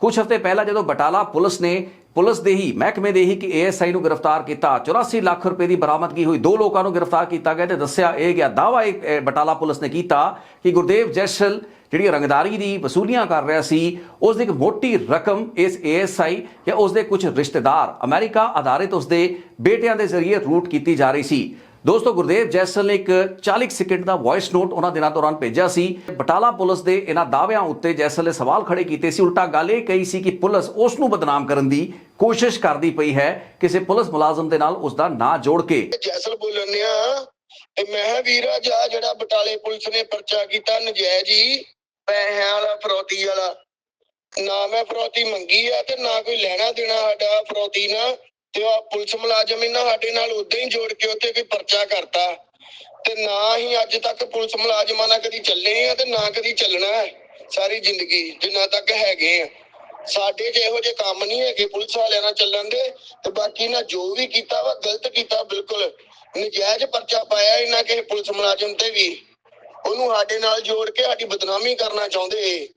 ਕੁਝ ਹਫ਼ਤੇ ਪਹਿਲਾਂ ਜਦੋਂ ਬਟਾਲਾ ਪੁਲਿਸ ਨੇ, ਪੁਲਿਸ ਦੇ ਹੀ, ਮਹਿਕਮੇ ਦੇ ਹੀ ਕਿ ਏਐਸਆਈ ਨੂੰ ਗ੍ਰਿਫਤਾਰ ਕੀਤਾ 84 ਲੱਖ ਰੁਪਏ ਦੀ ਬਰਾਮਦਗੀ ਹੋਈ, ਦੋ ਲੋਕਾਂ ਨੂੰ ਗ੍ਰਿਫਤਾਰ ਕੀਤਾ ਗਿਆ ਤੇ ਦੱਸਿਆ ਇਹ ਗਿਆ ਦਾਵਾ ਇਹ ਬਟਾਲਾ ਪੁਲਿਸ ਨੇ ਕੀਤਾ ਕਿ ਗੁਰਦੇਵ ਜੈਸਲ ਜਿਹੜੀ ਰੰਗਦਾਰੀ ਦੀ ਵਸੂਲੀਆਂ ਕਰ ਰਿਹਾ ਸੀ, ਉਸ ਦੀ ਇੱਕ ਮੋਟੀ ਰਕਮ ਇਸ ਏਐਸਆਈ ਜਾਂ ਉਸ ਦੇ ਕੁਝ ਰਿਸ਼ਤੇਦਾਰ ਅਮਰੀਕਾ ਆਧਾਰਿਤ ਉਸ ਦੇ ਬੇਟਿਆਂ ਦੇ ਜ਼ਰੀਏ ਰੂਟ ਕੀਤੀ ਜਾ ਰਹੀ ਸੀ। ਦੋਸਤੋ, ਗੁਰਦੇਵ ਜੈਸਲ ਨੇ ਇੱਕ 40 ਸੈਕਿੰਡ ਦਾ ਵੌਇਸ ਨੋਟ ਉਹਨਾਂ ਦਿਨਾਂ ਦੌਰਾਨ ਭੇਜਿਆ ਸੀ। ਬਟਾਲਾ ਪੁਲਿਸ ਦੇ ਇਹਨਾਂ ਦਾਅਵਿਆਂ ਉੱਤੇ ਜੈਸਲ ਨੇ ਸਵਾਲ ਖੜੇ ਕੀਤੇ ਸੀ। ਉਲਟਾ ਗੱਲ ਇਹ ਕਹੀ ਸੀ ਕਿ ਪੁਲਿਸ ਉਸ ਨੂੰ ਬਦਨਾਮ ਕਰਨ ਦੀ ਕੋਸ਼ਿਸ਼ ਕਰਦੀ ਪਈ ਹੈ। ਕਿਸੇ ਪੁਲਿਸ ਮੁਲਾਜ਼ਮ ਦੇ ਨਾਲ ਉਸ ਦਾ ਨਾਂ ਜੋੜ ਕੇ। ਜੈਸਲ ਬੋਲਣੇ ਆ ਤੇ ਮੈਂ ਕਿਹਾ, ਵੀਰਾ, ਜਾ ਜਿਹੜਾ ਬਟਾਲੇ ਪੁਲਿਸ ਨੇ ਪਰਚਾ ਕੀਤਾ ਨਜਾਇਜ਼ ਹੀ, ਪੈਸਿਆਂ ਵਾਲਾ, ਫਰੋਤੀ ਵਾਲਾ। ਨਾ ਮੈਂ ਫਰੋਤੀ ਮੰਗੀ ਆ ਤੇ ਨਾ ਕੋਈ ਲੈਣਾ ਦੇਣਾ ਸਾਡਾ, ਫਰੋਤੀ ਨਾਲ ਤੇ ਉਹ ਪੁਲਿਸ ਮੁਲਾਜ਼ਮ ਇਹਨਾਂ ਸਾਡੇ ਨਾਲ ਉਦਾਂ ਹੀ ਜੋੜ ਕੇ ਉੱਥੇ ਕੋਈ ਪਰਚਾ ਕਰਤਾ। ਤੇ ਨਾ ਹੀ ਅੱਜ ਤੱਕ ਪੁਲਿਸ ਮੁਲਾਜ਼ਮਾਂ ਨਾਲ ਕਦੀ ਚੱਲੇ ਆ ਤੇ ਨਾ ਕਦੀ ਚੱਲਣਾ ਹੈ ਸਾਰੀ ਜ਼ਿੰਦਗੀ, ਜਿੰਨਾ ਤੱਕ ਹੈਗੇ ਆ। ਸਾਡੇ 'ਚ ਇਹੋ ਜਿਹੇ ਕੰਮ ਨਹੀਂ ਹੈਗੇ ਪੁਲਿਸ ਵਾਲਿਆਂ ਨਾਲ ਚੱਲਣ ਦੇ ਤੇ ਬਾਕੀ ਨਾ ਜੋ ਵੀ ਕੀਤਾ ਵਾ ਗਲਤ ਕੀਤਾ ਬਿਲਕੁਲ। ਨਜਾਇਜ਼ ਪਰਚਾ ਪਾਇਆ ਇਹਨਾਂ ਕਿਸੇ ਪੁਲਿਸ ਮੁਲਾਜ਼ਮ ਤੇ ਵੀ। ਉਹਨੂੰ ਸਾਡੇ ਨਾਲ ਜੋੜ ਕੇ ਸਾਡੀ ਬਦਨਾਮੀ ਕਰਨਾ ਚਾਹੁੰਦੇ ਇਹ।